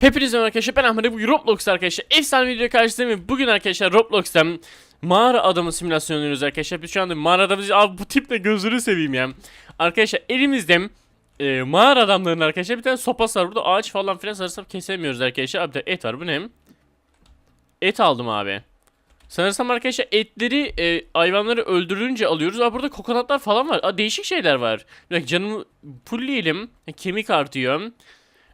Hepinize arkadaşlar ben Ahmet bu Roblox arkadaşlar. Efsane video karşınızdayım ve bugün arkadaşlar Roblox'tan mağara adamı simülasyonu oynuyoruz arkadaşlar. Biz şu anda mağara adamı abi bu tip ne? Gözünü seveyim ya. Arkadaşlar elimizde e, mağara adamlarının arkadaşlar bir tane sopası var. Burada ağaç falan filan sanırsam kesemiyoruz arkadaşlar. Abi de et var. Bu ne? Et aldım abi. Sanırsam arkadaşlar etleri e, hayvanları öldürünce alıyoruz. Aa burada kokonatlar falan var. Aa, değişik şeyler var. Bir dakika canımı fullleyelim kemik artıyor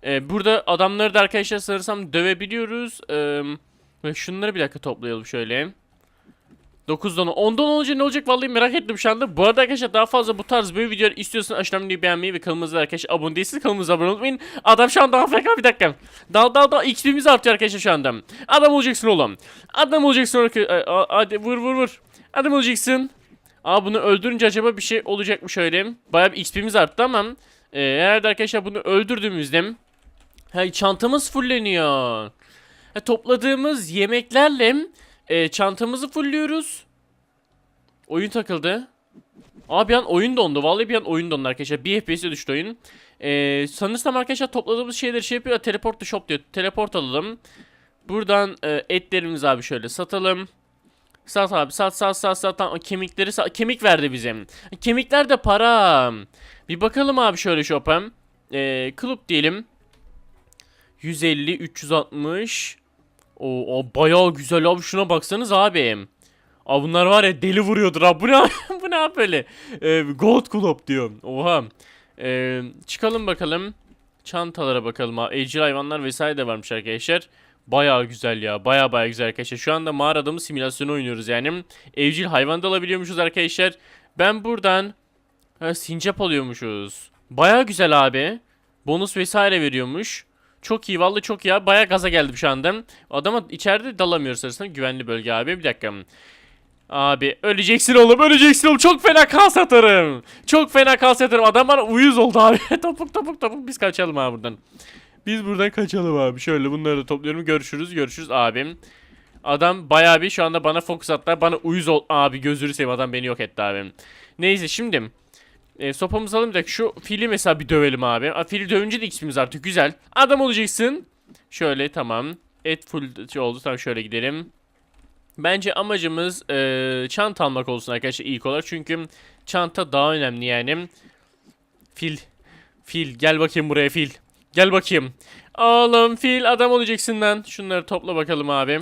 ee, burada adamları da arkadaşlar sanırsam dövebiliyoruz. Ee, şunları bir dakika toplayalım şöyle. 9'dan 10'dan olunca ne olacak vallahi merak ettim şu anda. Bu arada arkadaşlar daha fazla bu tarz böyle videolar istiyorsanız aşağıdan videoyu beğenmeyi ve kanalımıza arkadaşlar abone değilseniz kanalımıza abone olmayın. Adam şu anda AFK bir dakika. Dal dal dal XP'miz artıyor arkadaşlar şu anda. Adam olacaksın oğlum. Adam olacaksın oğlum. Hadi vur vur vur. Adam olacaksın. Aa bunu öldürünce acaba bir şey olacak mı şöyle? Bayağı bir XP'miz arttı ama e, herhalde arkadaşlar bunu öldürdüğümüzde Hey çantamız fulleniyor. Ha, topladığımız yemeklerle e, çantamızı fullüyoruz. Oyun takıldı. Abi bir an oyun dondu. Vallahi bir an oyun dondu arkadaşlar. Bir FPS'e düştü oyun. E, sanırsam arkadaşlar topladığımız şeyleri şey yapıyor. Teleport to shop diyor. Teleport alalım. Buradan e, etlerimizi abi şöyle satalım. Sat abi sat sat sat sat. Tamam, kemikleri sat. Kemik verdi bize. Kemikler de para. Bir bakalım abi şöyle shop'a. E, kulüp diyelim. 150, 360. O, o bayağı güzel abi şuna baksanız abi. Abi bunlar var ya deli vuruyordur abi. Bu ne bu ne böyle? Ee, Gold Club diyor. Oha. Ee, çıkalım bakalım. Çantalara bakalım abi. Evcil hayvanlar vesaire de varmış arkadaşlar. Bayağı güzel ya. Bayağı bayağı güzel arkadaşlar. Şu anda mağara adamı simülasyonu oynuyoruz yani. Evcil hayvan da alabiliyormuşuz arkadaşlar. Ben buradan ha, sincap alıyormuşuz. Bayağı güzel abi. Bonus vesaire veriyormuş. Çok iyi vallahi çok iyi abi. Baya gaza geldim şu anda. Adama içeride dalamıyoruz arasında. Güvenli bölge abi. Bir dakika. Abi öleceksin oğlum öleceksin oğlum. Çok fena kas atarım. Çok fena kas atarım. Adam bana uyuz oldu abi. topuk topuk topuk. Biz kaçalım abi buradan. Biz buradan kaçalım abi. Şöyle bunları da topluyorum. Görüşürüz görüşürüz abim. Adam bayağı bir şu anda bana fokus attı. Bana uyuz ol. Abi gözünü seveyim adam beni yok etti abim. Neyse şimdi. E, sopamızı da şu fili mesela bir dövelim abi. A, fili dövünce de XP'miz artık güzel. Adam olacaksın. Şöyle tamam. Et full şey oldu. Tamam şöyle gidelim. Bence amacımız e, çanta almak olsun arkadaşlar ilk olarak. Çünkü çanta daha önemli yani. Fil. Fil gel bakayım buraya fil. Gel bakayım. Oğlum fil adam olacaksın lan. Şunları topla bakalım abi.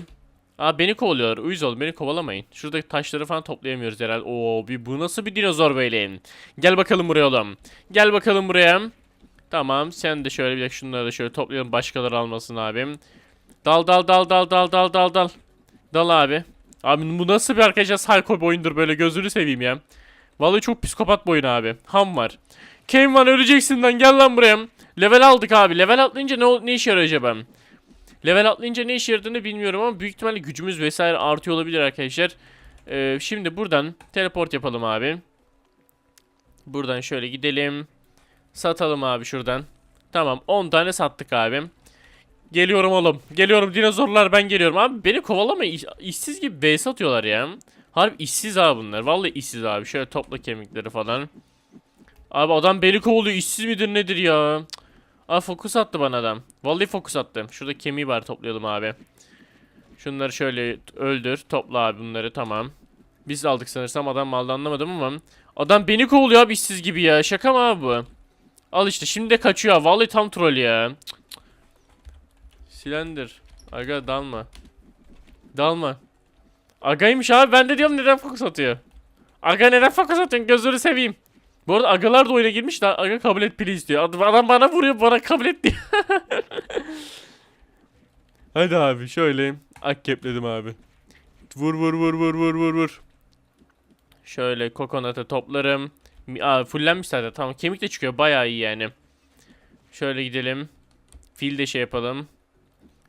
Aa beni kovalıyorlar. Uyuz olun beni kovalamayın. Şuradaki taşları falan toplayamıyoruz herhalde. Oo bir, bu nasıl bir dinozor böyle? Gel bakalım buraya oğlum. Gel bakalım buraya. Tamam sen de şöyle bir dakika şunları da şöyle toplayalım başkaları almasın abim. Dal dal dal dal dal dal dal dal. Dal abi. Abi bu nasıl bir arkadaşlar psycho bir oyundur böyle gözünü seveyim ya. Vallahi çok psikopat bir oyun abi. Ham var. Kane var öleceksin lan gel lan buraya. Level aldık abi. Level atlayınca ne, ne işe yarıyor acaba? Level atlayınca ne işe yaradığını bilmiyorum ama büyük ihtimalle gücümüz vesaire artıyor olabilir arkadaşlar. Ee, şimdi buradan teleport yapalım abi. Buradan şöyle gidelim. Satalım abi şuradan. Tamam 10 tane sattık abi. Geliyorum oğlum. Geliyorum dinozorlar ben geliyorum. Abi beni kovalama iş, işsiz gibi base atıyorlar ya. Harbi işsiz abi bunlar. Vallahi işsiz abi. Şöyle topla kemikleri falan. Abi adam beni kovalıyor. İşsiz midir nedir ya? Cık. Aa fokus attı bana adam. Vallahi fokus attı. Şurada kemiği var toplayalım abi. Şunları şöyle öldür. Topla abi bunları tamam. Biz aldık sanırsam adam malda anlamadım ama. Adam beni kovalıyor abi işsiz gibi ya. Şaka mı abi bu? Al işte şimdi de kaçıyor. Vallahi tam troll ya. Cık. Silendir. Aga dalma. Dalma. Agaymış abi ben de diyorum neden fokus atıyor. Aga neden fokus atıyorsun gözünü seveyim. Bu arada agalar da oyuna girmiş de aga kabul et please diyor. Adam- bana vuruyor bana kabul et diyor. Hadi abi şöyle ak kepledim abi. Vur vur vur vur vur vur vur. Şöyle kokonatı toplarım. Aa fullenmiş zaten tamam kemik de çıkıyor bayağı iyi yani. Şöyle gidelim. Fil de şey yapalım.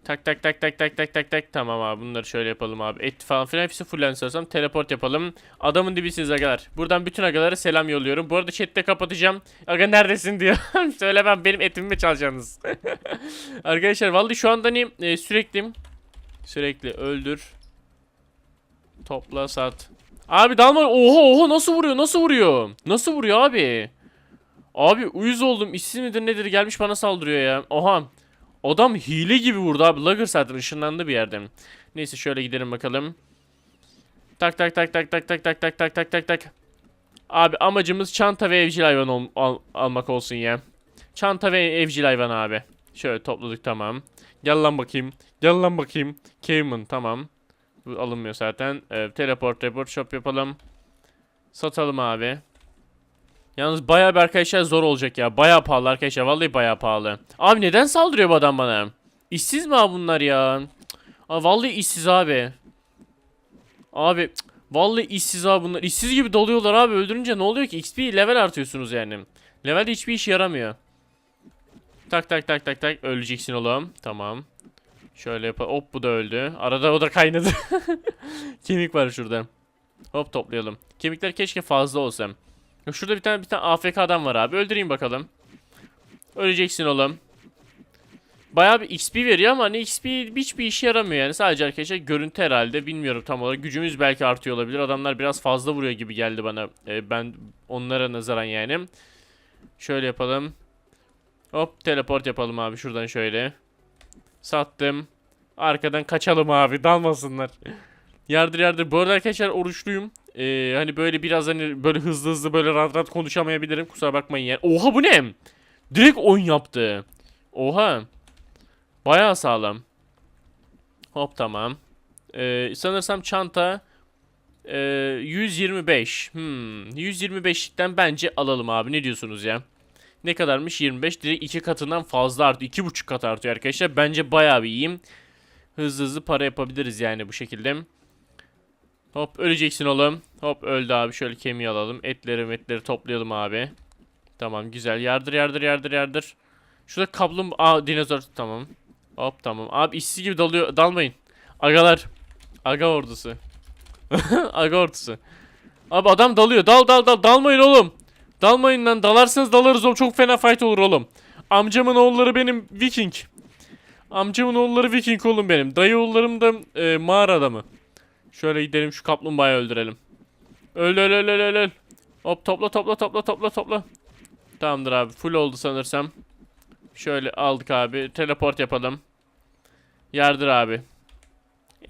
Tak tak tak tak tak tak tak tak. Tamam abi bunları şöyle yapalım abi. Et falan filan hepsi fullen sorsam teleport yapalım. Adamın dibisiniz agalar. Buradan bütün agalara selam yolluyorum. Bu arada chatte kapatacağım. Aga neredesin diyor. Söylemem benim etimi mi çalacaksınız? Arkadaşlar vallahi şu anda hani e, sürekli sürekli öldür. Topla sat. Abi dalma. Oha oha nasıl vuruyor? Nasıl vuruyor? Nasıl vuruyor abi? Abi uyuz oldum. İşsiz midir nedir gelmiş bana saldırıyor ya. Oha. Adam hile gibi vurdu abi. Lagger zaten ışınlandı bir yerden. Neyse şöyle gidelim bakalım. Tak tak tak tak tak tak tak tak tak tak tak tak. Abi amacımız çanta ve evcil hayvan al- almak olsun ya. Çanta ve evcil hayvan abi. Şöyle topladık tamam. Gel lan bakayım. Gel lan bakayım. Cayman tamam. Bu alınmıyor zaten. Ee, teleport report shop yapalım. Satalım abi. Yalnız bayağı bir arkadaşlar zor olacak ya. Bayağı pahalı arkadaşlar. Vallahi bayağı pahalı. Abi neden saldırıyor bu adam bana? İşsiz mi abi bunlar ya? Abi vallahi işsiz abi. Abi cık, vallahi işsiz abi bunlar. İşsiz gibi doluyorlar abi. Öldürünce ne oluyor ki? XP level artıyorsunuz yani. Levelde hiçbir işe yaramıyor. Tak tak tak tak tak. Öleceksin oğlum. Tamam. Şöyle yap. Hop bu da öldü. Arada o da kaynadı. Kemik var şurada. Hop toplayalım. Kemikler keşke fazla olsa. Şurada bir tane bir tane AFK adam var abi. Öldüreyim bakalım. Öleceksin oğlum. Bayağı bir XP veriyor ama hani XP hiçbir işe yaramıyor yani. Sadece arkadaşlar görüntü herhalde. Bilmiyorum tam olarak. Gücümüz belki artıyor olabilir. Adamlar biraz fazla vuruyor gibi geldi bana. Ee, ben onlara nazaran yani. Şöyle yapalım. Hop teleport yapalım abi şuradan şöyle. Sattım. Arkadan kaçalım abi dalmasınlar. yardır yardır. Bu arada arkadaşlar oruçluyum. Ee, hani böyle biraz hani böyle hızlı hızlı böyle rahat rahat konuşamayabilirim. Kusura bakmayın yani. Oha bu ne? Direkt 10 yaptı. Oha. Bayağı sağlam. Hop tamam. Ee, sanırsam çanta ee, 125. Hmm, 125'likten bence alalım abi. Ne diyorsunuz ya? Ne kadarmış? 25. Direkt iki katından fazla artıyor. 2,5 kat artıyor arkadaşlar. Bence bayağı bir iyiyim. Hızlı hızlı para yapabiliriz yani bu şekilde. Hop öleceksin oğlum. Hop öldü abi. Şöyle kemiği alalım. Etleri metleri toplayalım abi. Tamam güzel. Yardır yardır yardır yardır. Şurada kaplum... Aa dinozor. Tamam. Hop tamam. Abi işsiz gibi dalıyor. Dalmayın. Agalar. Aga ordusu. Aga ordusu. Abi adam dalıyor. Dal dal dal. Dalmayın oğlum. Dalmayın lan. Dalarsanız dalarız oğlum. Çok fena fight olur oğlum. Amcamın oğulları benim Viking. Amcamın oğulları Viking oğlum benim. Dayı oğullarım da e, mağara adamı. Şöyle gidelim şu kaplumbağayı öldürelim. Öl öl öl öl öl. Hop topla topla topla topla topla. Tamamdır abi. Full oldu sanırsam. Şöyle aldık abi. Teleport yapalım. Yardır abi.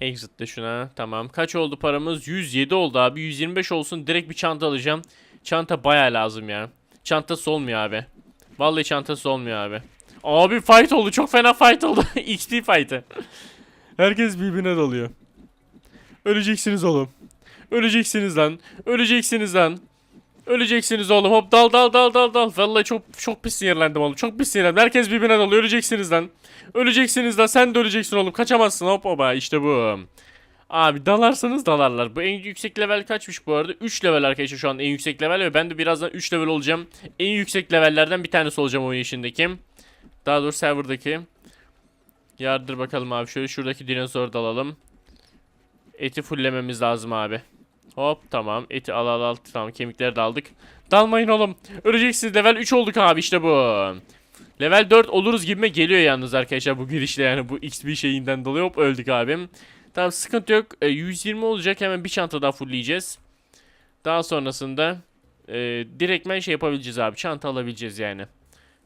Exit de şuna. Tamam. Kaç oldu paramız? 107 oldu abi. 125 olsun. Direkt bir çanta alacağım. Çanta baya lazım ya. Çantası olmuyor abi. Vallahi çantası olmuyor abi. Abi fight oldu. Çok fena fight oldu. XP fight'ı. Herkes birbirine dalıyor. Öleceksiniz oğlum. Öleceksiniz lan. Öleceksiniz lan. Öleceksiniz oğlum. Hop dal dal dal dal dal. Vallahi çok çok pis sinirlendim oğlum. Çok pis sinirlendim. Herkes birbirine dalıyor. Öleceksiniz lan. Öleceksiniz lan. Sen de öleceksin oğlum. Kaçamazsın. Hop oba işte bu. Abi dalarsanız dalarlar. Bu en yüksek level kaçmış bu arada? 3 level arkadaşlar şu an en yüksek level ve ben de birazdan 3 level olacağım. En yüksek levellerden bir tanesi olacağım oyun işindeki. Daha doğrusu serverdaki. Yardır bakalım abi. Şöyle şuradaki dinozoru da alalım. Eti fulllememiz lazım abi. Hop tamam. Eti al al al. Tamam kemikleri de aldık. Dalmayın oğlum. Öleceksiniz. Level 3 olduk abi işte bu. Level 4 oluruz gibime geliyor yalnız arkadaşlar bu girişle yani bu XP şeyinden dolayı hop öldük abim. Tamam sıkıntı yok. E, 120 olacak hemen bir çanta daha fullleyeceğiz. Daha sonrasında e, direktmen şey yapabileceğiz abi. Çanta alabileceğiz yani.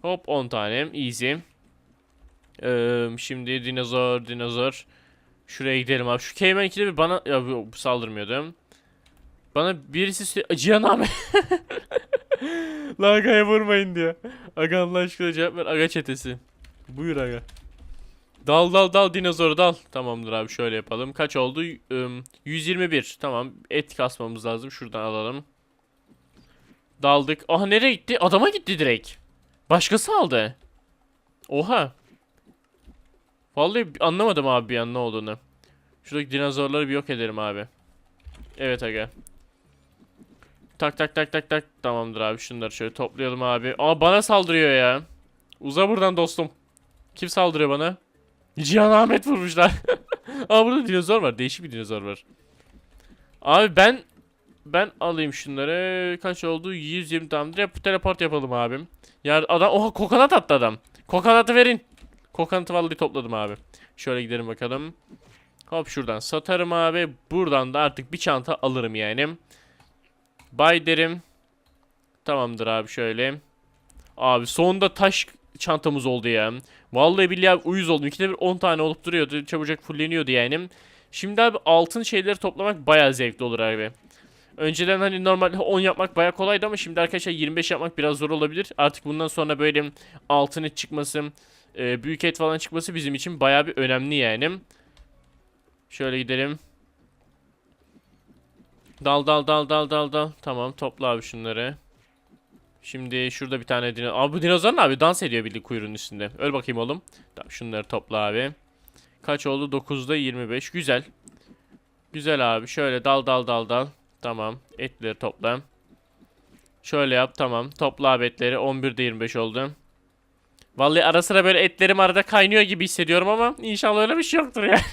Hop 10 tane. Easy. E, şimdi dinozor dinozor. Şuraya gidelim abi. Şu Cayman ikide bir bana ya, bu- bu saldırmıyordu. Bana birisi sü- Cihan abi. La Aga'ya vurmayın diye. Aga Allah aşkına cevap ver. Aga çetesi. Buyur Aga. Dal dal dal dinozor dal. Tamamdır abi şöyle yapalım. Kaç oldu? Üm, 121. Tamam. Et kasmamız lazım. Şuradan alalım. Daldık. Aha nereye gitti? Adama gitti direkt. Başkası aldı. Oha. Vallahi anlamadım abi bir ne olduğunu. Şuradaki dinozorları bir yok ederim abi. Evet aga. Tak tak tak tak tak. Tamamdır abi şunları şöyle toplayalım abi. Aa bana saldırıyor ya. Uza buradan dostum. Kim saldırıyor bana? Cihan Ahmet vurmuşlar. Aa burada dinozor var. Değişik bir dinozor var. Abi ben ben alayım şunları. Kaç oldu? 120 tamamdır. Yap, teleport yapalım abim. Ya adam oha kokonat attı adam. Kokonatı verin. Kokonatı vallahi topladım abi. Şöyle gidelim bakalım. Hop şuradan satarım abi. Buradan da artık bir çanta alırım yani. Bay derim. Tamamdır abi şöyle. Abi sonunda taş çantamız oldu ya. Vallahi billahi abi uyuz oldum. İkide bir 10 tane olup duruyordu. Çabucak fulleniyordu yani. Şimdi abi altın şeyleri toplamak bayağı zevkli olur abi. Önceden hani normalde 10 yapmak bayağı kolaydı ama şimdi arkadaşlar 25 yapmak biraz zor olabilir. Artık bundan sonra böyle altın et çıkması, e, büyük et falan çıkması bizim için bayağı bir önemli yani. Şöyle gidelim. Dal dal dal dal dal dal. Tamam topla abi şunları. Şimdi şurada bir tane dinozor. Abi bu dinozor ne abi? Dans ediyor bildiğin kuyruğun üstünde. Öl bakayım oğlum. Tamam şunları topla abi. Kaç oldu? 9'da 25. Güzel. Güzel abi. Şöyle dal dal dal dal. Tamam. Etleri topla. Şöyle yap. Tamam. Topla abi etleri. 11'de 25 oldu. Vallahi ara sıra böyle etlerim arada kaynıyor gibi hissediyorum ama inşallah öyle bir şey yoktur ya.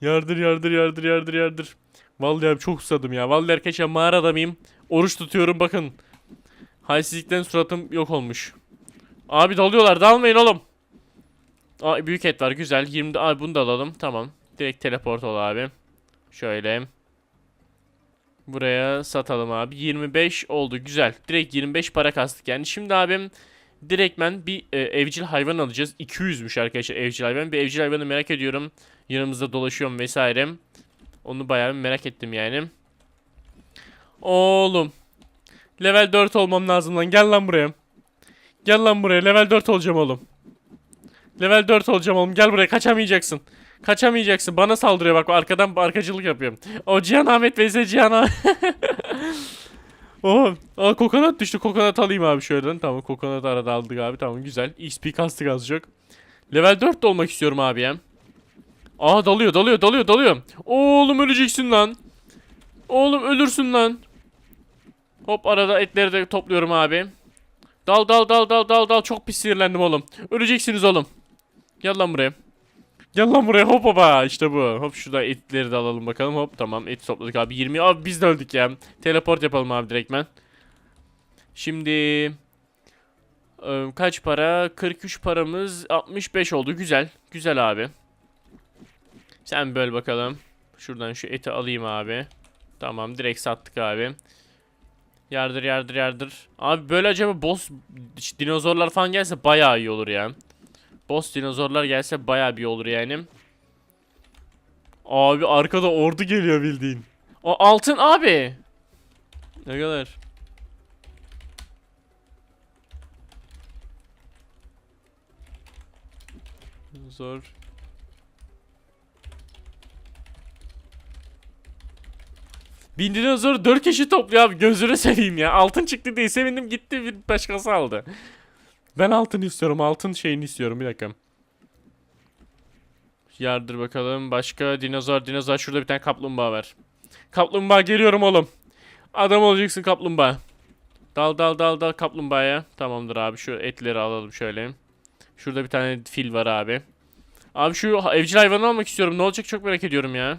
yardır yardır yardır yardır yardır. Vallahi abi çok susadım ya. Vallahi arkadaşlar mağarada mıyım? Oruç tutuyorum bakın. Halsizlikten suratım yok olmuş. Abi dalıyorlar dalmayın oğlum. Aa, büyük et var güzel. 20 abi bunu da alalım. Tamam. Direkt teleport ol abi. Şöyle. Buraya satalım abi. 25 oldu güzel. Direkt 25 para kastık yani. Şimdi abim direktmen bir e, evcil hayvan alacağız. 200'müş arkadaşlar evcil hayvan. Bir evcil hayvanı merak ediyorum. Yanımızda dolaşıyorum vesaire. Onu bayağı merak ettim yani. Oğlum. Level 4 olmam lazım lan. Gel lan buraya. Gel lan buraya. Level 4 olacağım oğlum. Level 4 olacağım oğlum. Gel buraya. Kaçamayacaksın. Kaçamayacaksın. Bana saldırıyor bak. Arkadan arkacılık yapıyorum. O Cihan Ahmet vs Cihan Ahmet. Oh, aa kokonat düştü. Kokonat alayım abi şöyle. Tamam kokonat arada aldık abi. Tamam güzel. XP kastık azıcık. Level 4 de olmak istiyorum abi ya. Aa dalıyor dalıyor dalıyor dalıyor. Oğlum öleceksin lan. Oğlum ölürsün lan. Hop arada etleri de topluyorum abi. Dal dal dal dal dal dal çok pis sinirlendim oğlum. Öleceksiniz oğlum. Gel lan buraya. Gel lan buraya hop hopa işte bu. Hop şurada etleri de alalım bakalım. Hop tamam et topladık abi. 20 abi biz de öldük ya. Teleport yapalım abi direktmen. Şimdi e, kaç para? 43 paramız 65 oldu. Güzel. Güzel abi. Sen böl bakalım. Şuradan şu eti alayım abi. Tamam direkt sattık abi. Yardır yardır yardır. Abi böyle acaba boss dinozorlar falan gelse bayağı iyi olur ya. Boss dinozorlar gelse bayağı bir olur yani. Abi arkada ordu geliyor bildiğin. O altın abi. Ne kadar? Zor. Bin dinozor 4 kişi topluyor abi gözünü seveyim ya. Altın çıktı diye sevindim gitti bir başkası aldı. Ben altın istiyorum altın şeyini istiyorum bir dakika. Yardır bakalım başka dinozor dinozor şurada bir tane kaplumbağa var. Kaplumbağa geliyorum oğlum. Adam olacaksın kaplumbağa. Dal dal dal dal kaplumbağaya. Tamamdır abi şu etleri alalım şöyle. Şurada bir tane fil var abi. Abi şu evcil hayvanı almak istiyorum. Ne olacak çok merak ediyorum ya.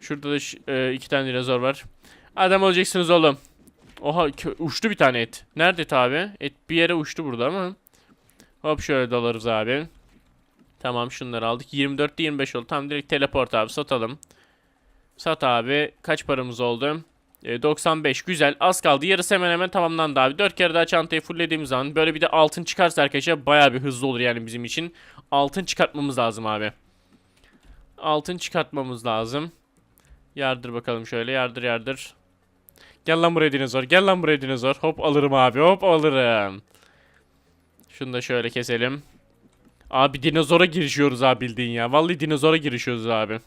Şurada da e, iki tane dinozor var. Adam olacaksınız oğlum. Oha uçtu bir tane et. Nerede et abi? Et bir yere uçtu burada ama. Hop şöyle dalarız abi. Tamam şunları aldık. 24'te 25 oldu. Tamam direkt teleport abi satalım. Sat abi. Kaç paramız oldu? E, 95 güzel. Az kaldı. Yarısı hemen hemen tamamlandı abi. 4 kere daha çantayı fulllediğimiz zaman böyle bir de altın çıkarsa arkadaşlar baya bir hızlı olur yani bizim için. Altın çıkartmamız lazım abi. Altın çıkartmamız lazım. Yardır bakalım şöyle. Yardır yardır. Gel lan buraya dinozor. Gel lan buraya dinozor. Hop alırım abi. Hop alırım. Şunu da şöyle keselim. Abi dinozora girişiyoruz abi bildiğin ya. Vallahi dinozora girişiyoruz abi.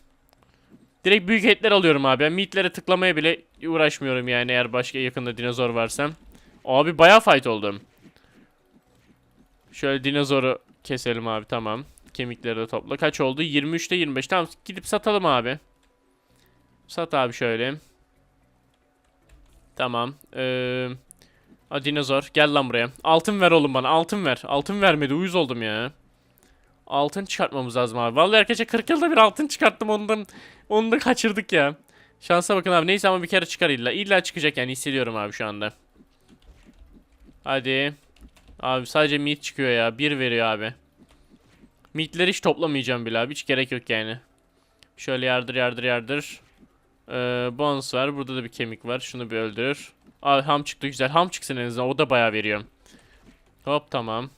Direkt büyük etler alıyorum abi. Ben meatlere tıklamaya bile uğraşmıyorum yani eğer başka yakında dinozor varsa. Abi bayağı fight oldum. Şöyle dinozoru keselim abi tamam. Kemikleri de topla. Kaç oldu? 23'te 25. Tamam gidip satalım abi. Sat abi şöyle. Tamam. Ee, a, dinozor gel lan buraya. Altın ver oğlum bana. Altın ver. Altın vermedi. Uyuz oldum ya. Altın çıkartmamız lazım abi. Vallahi arkadaşlar 40 yılda bir altın çıkarttım. Onu da, onu da kaçırdık ya. Şansa bakın abi. Neyse ama bir kere çıkar illa. İlla çıkacak yani hissediyorum abi şu anda. Hadi. Abi sadece meat çıkıyor ya. Bir veriyor abi. Meatleri hiç toplamayacağım bile abi. Hiç gerek yok yani. Şöyle yardır yardır yardır. Ee, bones var. Burada da bir kemik var. Şunu bir öldürür. Abi ham çıktı güzel. Ham çıksın en azından. O da bayağı veriyor. Hop tamam.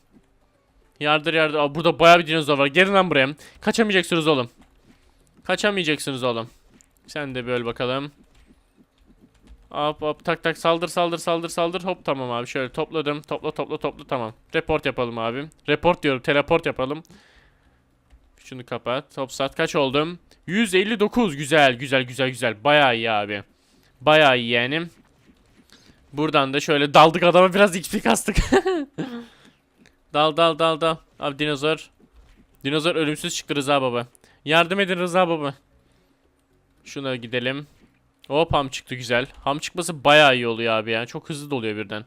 Yardır yardır. Aa, burada bayağı bir dinozor var. Gelin lan buraya. Kaçamayacaksınız oğlum. Kaçamayacaksınız oğlum. Sen de böyle bakalım. Hop hop tak tak saldır saldır saldır saldır hop tamam abi şöyle topladım topla topla topla tamam report yapalım abi report diyorum teleport yapalım şunu kapat. Hop saat kaç oldum 159 güzel güzel güzel güzel. Bayağı iyi abi. Bayağı iyi yani. Buradan da şöyle daldık adama biraz XP kastık. Dal dal dal dal. Abi dinozor. Dinozor ölümsüz çıktı Rıza baba. Yardım edin Rıza baba. Şuna gidelim. Hop ham çıktı güzel. Ham çıkması bayağı iyi oluyor abi yani. Çok hızlı doluyor birden.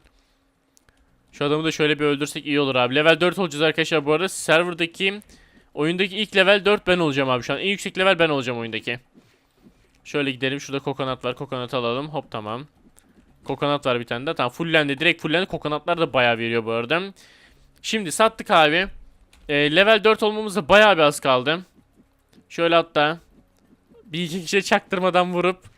Şu adamı da şöyle bir öldürsek iyi olur abi. Level 4 olacağız arkadaşlar bu arada. Serverdaki oyundaki ilk level 4 ben olacağım abi şu an. En yüksek level ben olacağım oyundaki. Şöyle gidelim. Şurada kokonat var. Kokonat alalım. Hop tamam. Kokonat var bir tane daha. Tamam fullendi. Direkt fullendi. Kokonatlar da bayağı veriyor bu arada. Şimdi sattık abi. Ee, level 4 olmamıza bayağı bir az kaldı. Şöyle hatta bir iki kişiye çaktırmadan vurup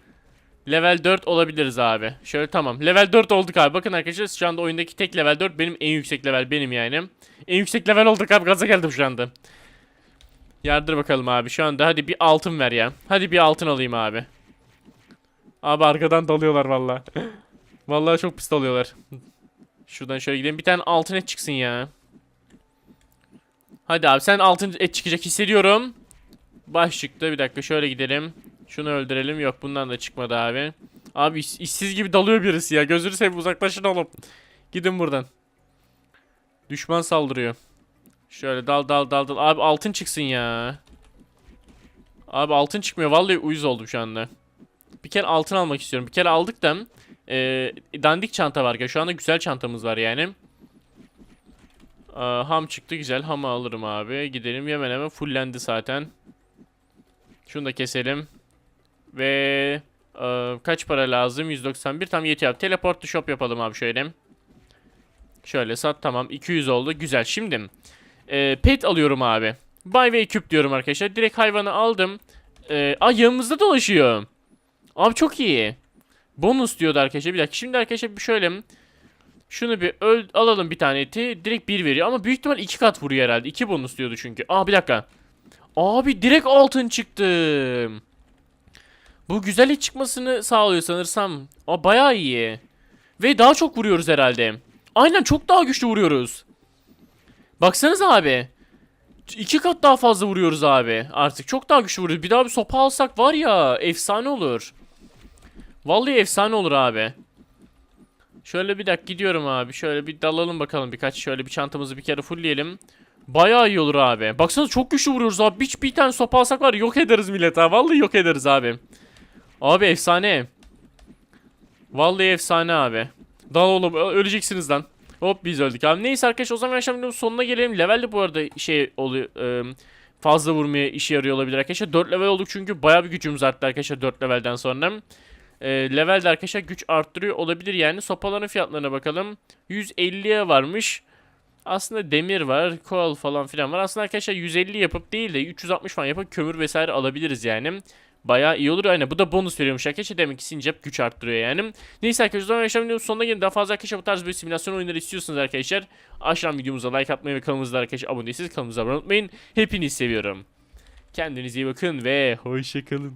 Level 4 olabiliriz abi. Şöyle tamam. Level 4 olduk abi. Bakın arkadaşlar şu anda oyundaki tek level 4 benim en yüksek level benim yani. En yüksek level olduk abi. Gaza geldim şu anda. Yardır bakalım abi. Şu anda hadi bir altın ver ya. Hadi bir altın alayım abi. Abi arkadan dalıyorlar valla. Vallahi çok pis dalıyorlar. Şuradan şöyle gidelim. Bir tane altın et çıksın ya. Hadi abi sen altın et çıkacak hissediyorum. Baş çıktı. Bir dakika şöyle gidelim. Şunu öldürelim. Yok bundan da çıkmadı abi. Abi iş- işsiz gibi dalıyor birisi ya. Gözünü seveyim uzaklaşın oğlum. Gidin buradan. Düşman saldırıyor. Şöyle dal dal dal dal. Abi altın çıksın ya. Abi altın çıkmıyor. Vallahi uyuz oldum şu anda. Bir kere altın almak istiyorum. Bir kere aldık da e, dandik çanta var ya. Şu anda güzel çantamız var yani. Aa, ham çıktı güzel. Hamı alırım abi. Gidelim hemen hemen fullendi zaten. Şunu da keselim. Ve e, kaç para lazım? 191 tam yetiyor abi. Teleport shop yapalım abi şöyle. Şöyle sat tamam 200 oldu güzel. Şimdi e, pet alıyorum abi. Buy ve küp diyorum arkadaşlar. Direkt hayvanı aldım. E, aa yanımızda dolaşıyor. Abi çok iyi. Bonus diyordu arkadaşlar. Bir dakika şimdi arkadaşlar bir şöyle şunu bir öl alalım bir tane eti. Direkt 1 veriyor ama büyük ihtimal 2 kat vuruyor herhalde. 2 bonus diyordu çünkü. Aa bir dakika. Abi direkt altın çıktı. Bu güzel et çıkmasını sağlıyor sanırsam. Aa bayağı iyi. Ve daha çok vuruyoruz herhalde. Aynen çok daha güçlü vuruyoruz. Baksanıza abi. İki kat daha fazla vuruyoruz abi. Artık çok daha güçlü vuruyoruz. Bir daha bir sopa alsak var ya efsane olur. Vallahi efsane olur abi. Şöyle bir dakika gidiyorum abi. Şöyle bir dalalım bakalım birkaç. Şöyle bir çantamızı bir kere fullleyelim. Bayağı iyi olur abi. Baksanıza çok güçlü vuruyoruz abi. Bir, bir tane sopa alsak var yok ederiz millet ha. Vallahi yok ederiz abi. Abi efsane. Vallahi efsane abi. Dal oğlum öleceksiniz lan. Hop biz öldük abi. Neyse arkadaşlar o zaman akşam sonuna gelelim. Level de bu arada şey oluyor. e, fazla vurmaya işe yarıyor olabilir arkadaşlar. 4 level olduk çünkü bayağı bir gücümüz arttı arkadaşlar 4 levelden sonra. E, level de arkadaşlar güç arttırıyor olabilir yani. Sopaların fiyatlarına bakalım. 150'ye varmış. Aslında demir var, coal falan filan var. Aslında arkadaşlar 150 yapıp değil de 360 falan yapıp kömür vesaire alabiliriz yani. Bayağı iyi olur. Aynen bu da bonus veriyormuş arkadaşlar. Demek ki sincap güç arttırıyor yani. Neyse arkadaşlar o zaman akşam videonun sonuna gelin. Daha fazla arkadaşlar bu tarz bir simülasyon oyunları istiyorsanız arkadaşlar. Aşağıdan videomuza like atmayı ve kanalımıza arkadaşlar abone değilseniz kanalımıza abone olmayı unutmayın. Hepinizi seviyorum. Kendinize iyi bakın ve hoşçakalın.